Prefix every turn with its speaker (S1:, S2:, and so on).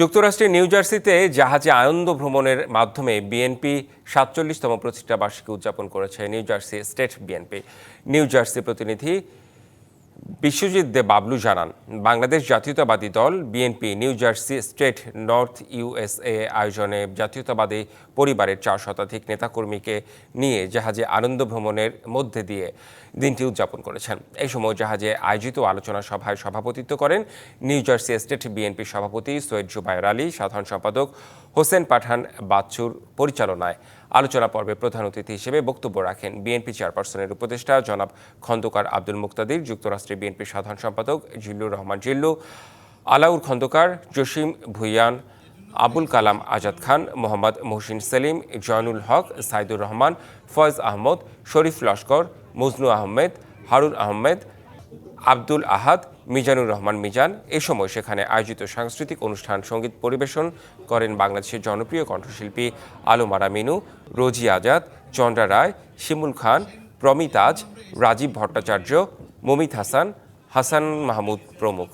S1: যুক্তরাষ্ট্রের নিউ জার্সিতে জাহাজে আনন্দ ভ্রমণের মাধ্যমে বিএনপি সাতচল্লিশতম প্রতিষ্ঠা বার্ষিকী উদযাপন করেছে New Jersey state BNP. New Jersey প্রতিনিধি বিশ্বজিৎ দে বাবলু জানান, Bangladesh Jatiyatabadi Dal, BNP, New Jersey, state north USA আয়োজনে জাতীয়তাবাদী পরিবারের চার শতাধিক নেতাকর্মীকে নিয়ে জাহাজে আনন্দ ভ্রমণের মধ্যে দিয়ে দিনটি উদযাপন করেছেন। এই সময় জাহাজে আয়োজিত আলোচনা সভায় সভাপতিত্ব করেন নিউ জার্সি স্টেট বিএনপি সভাপতি সৈয়দ জুবায়ের আলী, সাধারণ সম্পাদক হোসেন পাঠান বাচ্চুর পরিচালনায়। আলোচনা পর্বে প্রধান অতিথি হিসেবে বক্তব্য রাখেন বিএনপি চেয়ারপারসনের উপদেষ্টা জনাব খন্দকার আব্দুল মুক্তাদির, যুক্তরাষ্ট্রের বিএনপির সাধারণ সম্পাদক জিল্লুর রহমান জিল্লু, আলাউর খন্দকার জসিম ভুইয়ান, আবুল কালাম আজাদ খান, মোহাম্মদ মহসিন সেলিম, জয়নুল হক, সাইদুর রহমান, ফয়েজ আহমদ, শরীফ লস্কর, মজনু আহমেদ, হারুন আহমেদ আব্দুল আহাদ, মিজানুর রহমান মিজান এ সময় সেখানে আয়োজিত সাংস্কৃতিক অনুষ্ঠান, সংগীত পরিবেশন করেন বাংলাদেশের জনপ্রিয় কণ্ঠশিল্পী আলোমারা মিনু, রোজি আজাদ, চন্দ্রা রায়, শিমুল খান প্রমিতাজ রাজীব ভট্টাচার্য, মমিত হাসান হাসান মাহমুদ প্রমুখ।